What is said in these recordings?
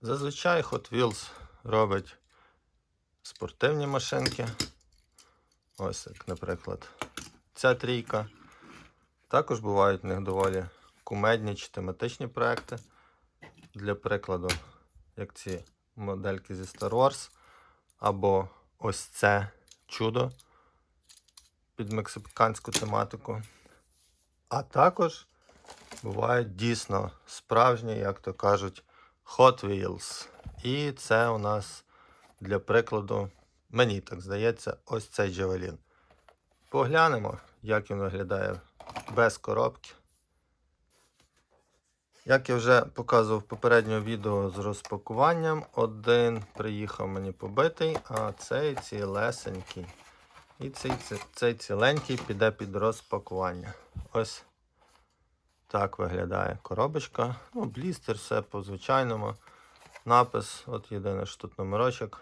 Зазвичай Hot Wheels робить спортивні машинки. Ось як, наприклад, ця трійка. Також бувають в них доволі кумедні чи тематичні проекти. Для прикладу, як ці модельки зі Star Wars, або ось це чудо під мексиканську тематику. А також бувають дійсно справжні, як то кажуть, Hot Wheels. І це у нас для прикладу, мені так здається, ось цей Джавелін. Поглянемо, як він виглядає без коробки. Як я вже показував в попередньому відео з розпакуванням, один приїхав мені побитий, а цей цілесенький. І цей, цей ціленький піде під розпакування. Ось так виглядає коробочка. Ну, блістер, все по звичайному. Напис, от єдине, що тут номерочок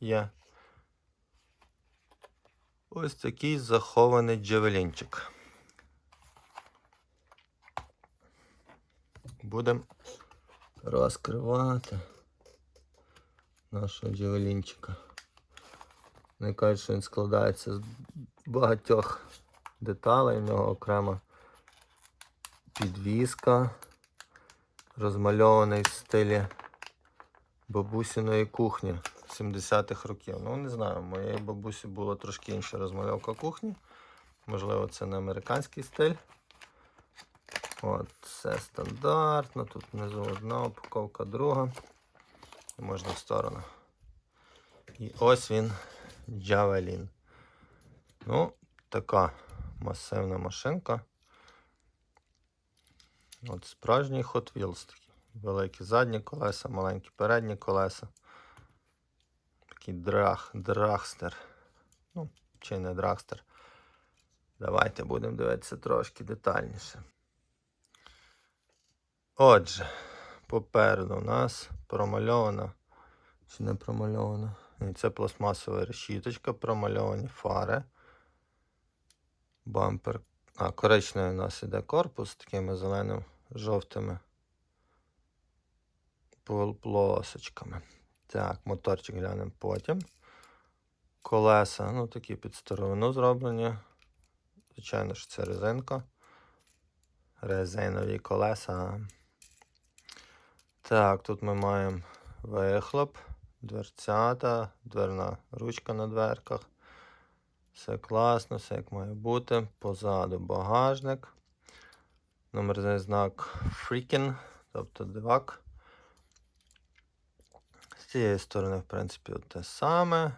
є. Ось такий захований джевелінчик. Будемо розкривати нашого джевелінчика. Вони кажуть, що він складається з багатьох деталей. В нього окрема підвіска, розмальований в стилі бабусіної кухні 70-х років. Ну, не знаю, в моєї бабусі була трошки інша розмальовка кухні. Можливо, це не американський стиль. От, все стандартно. Тут внизу одна упаковка, друга. Можна в сторону. І ось він, Javelin. Ну, така масивна машинка. От справжній Hot Wheels такий. Великі задні колеса, маленькі передні колеса. Такий драг, драгстер. Ну, чи не драгстер. Давайте будемо дивитися трошки детальніше. Отже, попереду у нас промальована. Чи не промальована? Ні, Це пластмасова решіточка, промальовані фари. Бампер. А, коричневий у нас іде корпус з такими зеленим жовтими пол- полосочками. Так, моторчик глянемо потім. Колеса, ну такі під старовину зроблені. Звичайно ж, це резинка. Резинові колеса. Так, тут ми маємо вихлоп, дверцята, дверна ручка на дверках. Все класно, все як має бути. Позаду багажник. Номерний знак Freaking, тобто дивак. З цієї сторони, в принципі, те саме.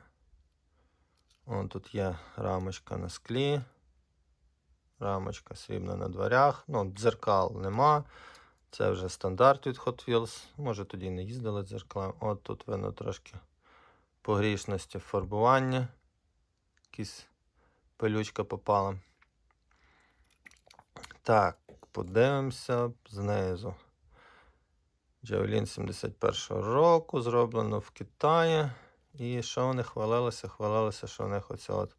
Вон тут є рамочка на склі. Рамочка срібна на дверях. Ну, дзеркал нема. Це вже стандарт від Hot Wheels. Може тоді не їздили дзеркалом. От тут видно трошки погрішності фарбування. Якась пилючка попала. Так, подивимося знизу. Javelin 71-го року, зроблено в Китаї. І що вони хвалилися? Хвалилися, що у них оця от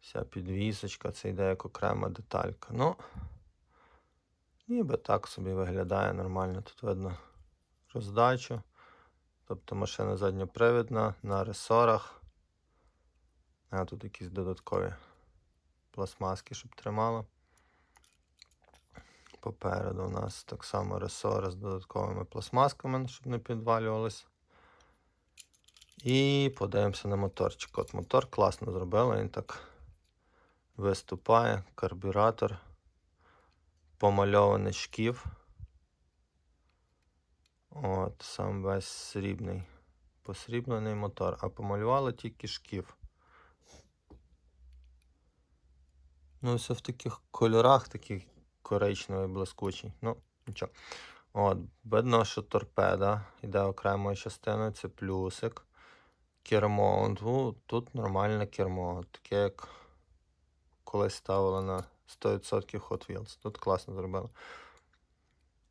вся підвісочка, це йде як окрема деталька. Ну, ніби так собі виглядає нормально. Тут видно роздачу. Тобто машина задньопривідна на ресорах. А тут якісь додаткові пластмаски, щоб тримало. Попереду у нас так само ресори з додатковими пластмасками, щоб не підвалювалися. І подивимося на моторчик. От мотор класно зробили, він так виступає, карбюратор, помальований шків. От, сам весь срібний, посріблений мотор, а помалювали тільки шків. Ну, все в таких кольорах, таких коричневий, блискучий. Ну, нічого. От, видно, що торпеда йде окремою частиною, це плюсик. Кермо. Тут нормальне кермо. Таке, як колись ставили на 100% Hot Wheels. Тут класно зробили.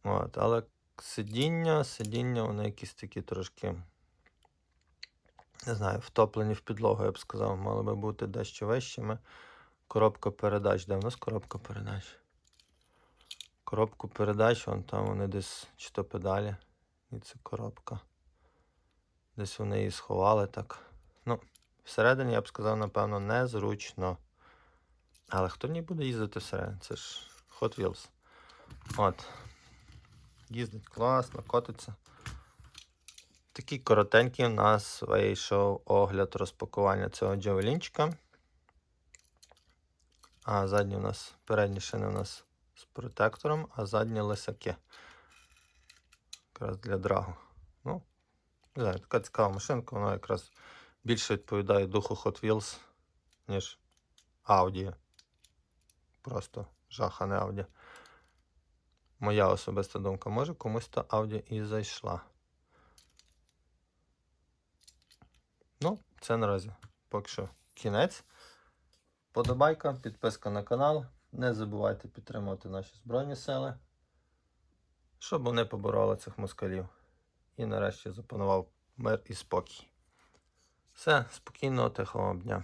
От, але сидіння, сидіння, вони якісь такі трошки. Не знаю, втоплені в підлогу, я б сказав, мали би бути дещо вищими. Коробка передач. Де в нас коробка передач? Коробку передач, вон там вони десь чи то педалі. І це коробка. Десь вони її сховали так. Ну, всередині, я б сказав, напевно, незручно. Але хто в ній буде їздити всередині? Це ж Hot Wheels. От. Їздить класно, котиться. Такий коротенький у нас вийшов огляд розпакування цього джавелінчика. А задні у нас, передні шини у нас з протектором, а задні лисаки. Якраз для драгу. Ну, не знаю, така цікава машинка, вона якраз більше відповідає духу Hot Wheels, ніж Audi. Просто жах, а не Audi. Моя особиста думка, може комусь та Audi і зайшла. Ну, це наразі поки що кінець. Подобайка, підписка на канал. Не забувайте підтримувати наші Збройні Сили, щоб вони побороли цих москалів. І нарешті запанував мир і спокій. Все, спокійного, тихого дня.